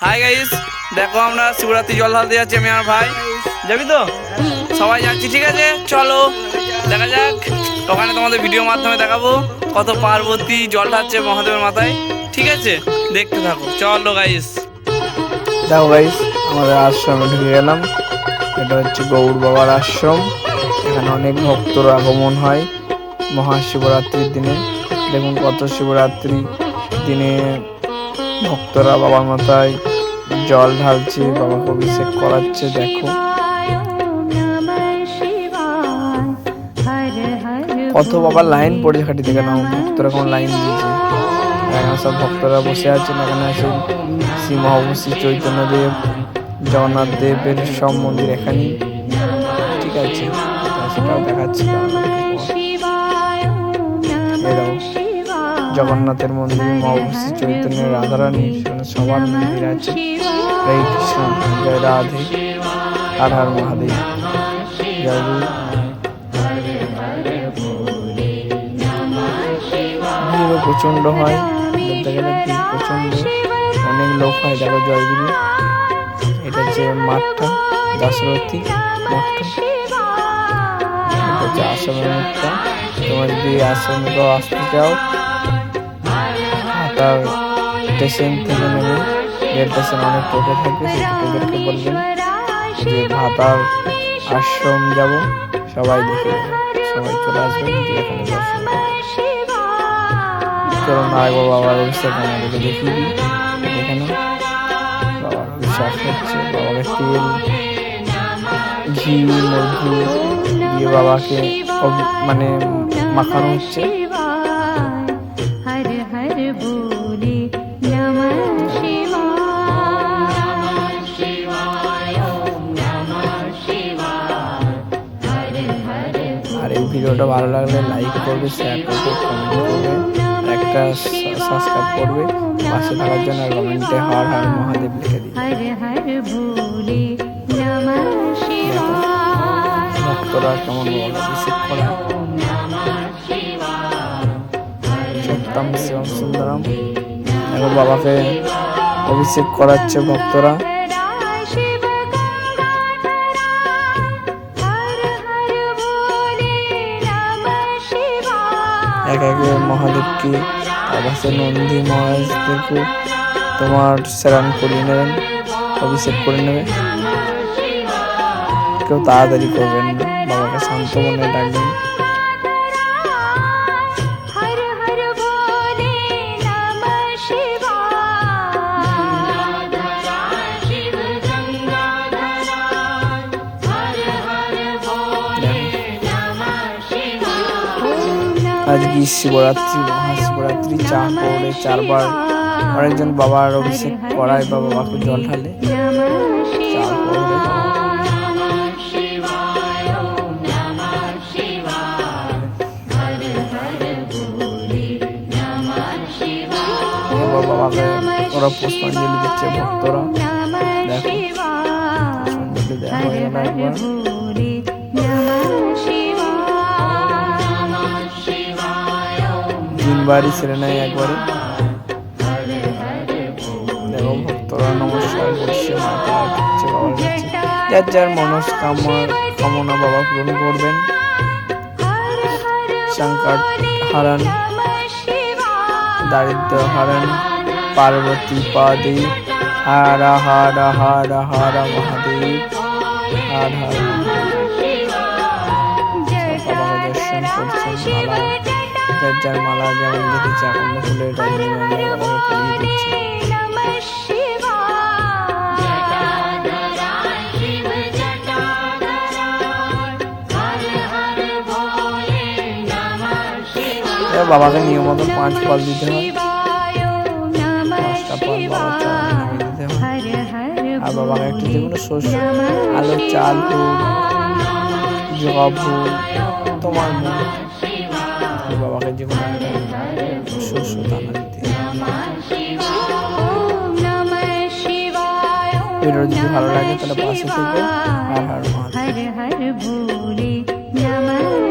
Hi guys দেখো আমরা শিবরাত্রি জল ঢালতে যাচ্ছি আমি আমার ভাই। যাবি তো? সবাই যাচ্ছি, ঠিক আছে? চলো, দেখা যাক। ওখানে তোমাদের ভিডিও মাধ্যমে দেখাবো কত পার্বতী জল ঢালছে মহাদেবের মাথায়। ঠিক আছে? দেখতে থাকো। চলো গাইস দেখো গাইস আমাদের আশ্রমে ঢুকে গেলাম। এটা হচ্ছে গৌর বাবার আশ্রম। এখানে অনেক ভক্তর আগমন হয় মহাশিবরাত্রির দিনে। দেখুন কত শিবরাত্রি দিনে ভক্তরা বাবার মাথায় জল ঢালছে বাবাকে অভিষেক করাচ্ছে দেখো। কত বাবার লাইন পড়ে খাটি থেকে নাও ভক্তরা কোন লাইন দিয়েছে। এখানে সব ভক্তরা বসে আছেন এখানে আছে শ্রী মহাবশী চৈতন্য দেব জগন্নাথ দেবের সব মন্দির এখানে। ঠিক আছে সেটাও দেখাচ্ছি। জগন্নাথের মন্দির মহাবশী চৈতন্য রাধারানী সেখানে সবার মন্দির আছে। হরে কৃষ্ণ জয় রাধে আর হর মহাদেব। জয় ভিড়ও প্রচণ্ড হয়। বলতে গেলে ভিড় প্রচণ্ড। অনেক লোক হয়। দেখো জয়গুরু এটা হচ্ছে মাঠটা দাসরথী মঠটা। এটা হচ্ছে আশ্রমের মুখটা তোমরা যদি আশ্রমে আসতে চাও হাটার স্টেশন থেকে রেল স্টেশন অনেক টোটো থাকে সেই বলবেন। যে ভাতার আশ্রম যাব, সবাই দেখে সবাই চলে আসবেন দিয়ে এখানে দর্শন চলো নারায়ণ বাবার অভিষেক আমাদেরকে দেখিয়ে দিই। এখানে বাবার অভিষেক হচ্ছে, বাবাকে তেল, ঘি, মধু দিয়ে বাবাকে মানে মাখানো হচ্ছে। ভিডিওটা ভালো লাগলে লাইক করবে শেয়ার করবে কমেন্ট করবে একটা সাবস্ক্রাইব করবে পাশে থাকার জন্য কমেন্টে হর হর মহাদেব লিখে দিই ভক্তরা কেমন বলো রিসিভ করা। সত্যম শিবম সুন্দরম। এবার বাবাকে অভিষেক করাচ্ছে ভক্তরা। এক একাকে মহাদেবকে আকাশে নন্দী মহাদেবকে তোমার স্নান করিয়ে নেবেন, অভিষেক করে নেবে। কেউ তাড়াতাড়ি করবেন বাবাকে শান্ত মনে ডাকবেন আজকে শিবরাত্রি, মহাশিবরাত্রি চা করে চারবার অনেকজন বাবার অভিষেক করায় বা বাবাকে জল ঢালে। বাবাকে ওরা পুষ্পাঞ্জলি দিচ্ছে ভক্তরা। দেখো, পুষ্পাঞ্জলি দেওয়া হয়ে একবার। তিনবারই ছেড়ে নেয় একবারে। দেখো যার যার মনস্কামনা, কামনা বাবা পূরণ করবেন। সংকট হারান, দারিদ্র হারান, পার্বতী পাদে, হার হার হার হার, মহাদেব। হার হার। দর্শন করছেন মালা যার মালা, যেমন দেখেছে আকন্দ ফুলের বাবাকে নিয়ম মতো পাঁচ ফল দিতে হয়। পাঁচটা ফল হয়। আর বাবাকে একটু যে শস্য আলো, চাল হোক জবা ফুল তোমার মন আর বাবাকে যে কোনো একটা শস্য দানা দিতে হয়। ভিডিও যদি ভালো লাগে তাহলে পাশে থেকে আর হার মহাদেব हर हर बोले नमः शिवाय